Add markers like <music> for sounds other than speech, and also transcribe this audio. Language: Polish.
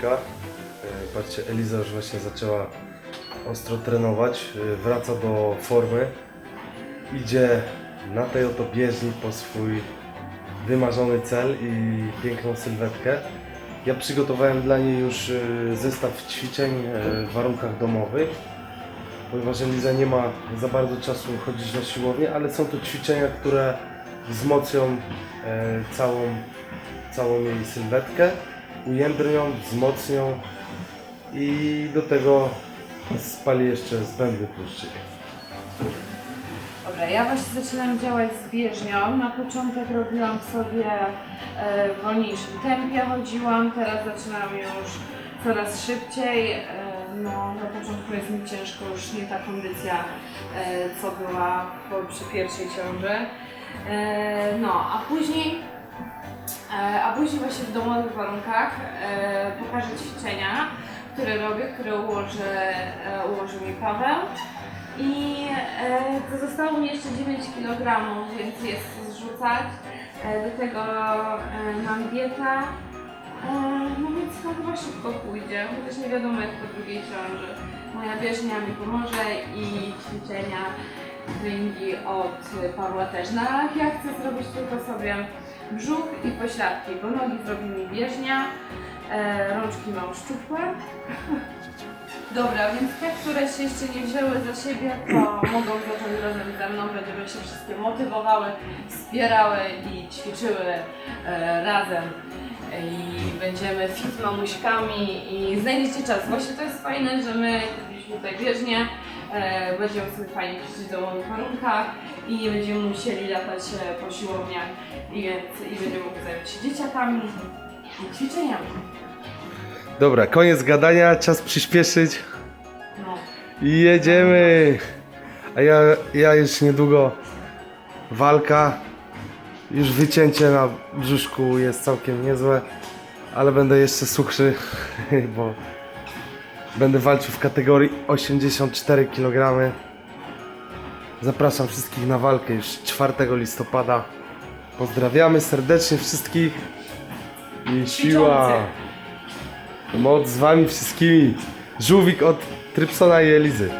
Zobaczcie, Eliza już właśnie zaczęła ostro trenować, y, wraca do formy. Idzie na tej oto bieżni po swój wymarzony cel i piękną sylwetkę. Ja przygotowałem dla niej już y, zestaw ćwiczeń w warunkach domowych, ponieważ Eliza nie ma za bardzo czasu chodzić na siłownię, ale są to ćwiczenia, które wzmocnią e, całą, całą jej sylwetkę, ujędrnią, wzmocnią i do tego spali jeszcze zbędny tłuszczyk. Dobra, ja właśnie zaczynam działać z bieżnią. Na początek robiłam sobie e, w wolniejszym tempie, chodziłam, teraz zaczynam już coraz szybciej. E, no, na początku jest mi ciężko, już nie ta kondycja, e, co była przy pierwszej ciąży. No, a później, a później właśnie w domowych warunkach e, pokażę ćwiczenia, które robię, które ułoży, e, ułożył mi Paweł. I e, to zostało mi jeszcze 9 kg, więc jest co zrzucać. E, do tego e, mam dietę. E, no więc to chyba szybko pójdzie, chociaż nie wiadomo jak po drugiej ciąży. Moja bieżnia mi pomoże i ćwiczenia, treningi od Pawła też. No ale ja chcę zrobić tylko sobie brzuch i pośladki, bo nogi zrobi mi bieżnia, e, rączki mam szczupłe. <laughs> Dobra, więc te, które się jeszcze nie wzięły za siebie, to <clears throat> mogą zacząć razem ze mną, będziemy się wszystkie motywowały, wspierały i ćwiczyły e, razem. I będziemy fit mamuśkami i znajdziecie czas. Właśnie to jest fajne, że my kupiliśmy tutaj bieżnię, e, będziemy sobie fajnie ćwiczyć w domowych warunkach i nie będziemy musieli latać e, po siłowniach i, więc, i będziemy mogli zająć się dzieciakami i ćwiczeniami. Dobra, koniec gadania, czas przyspieszyć No. i jedziemy! A ja, ja już niedługo walka, już wycięcie na brzuszku jest całkiem niezłe, ale będę jeszcze suchszy, <laughs> bo będę walczył w kategorii 84 kg. Zapraszam wszystkich na walkę już 4 listopada. Pozdrawiamy serdecznie wszystkich i siła! Moc z wami wszystkimi. Żółwik od Trypsona i Elizy.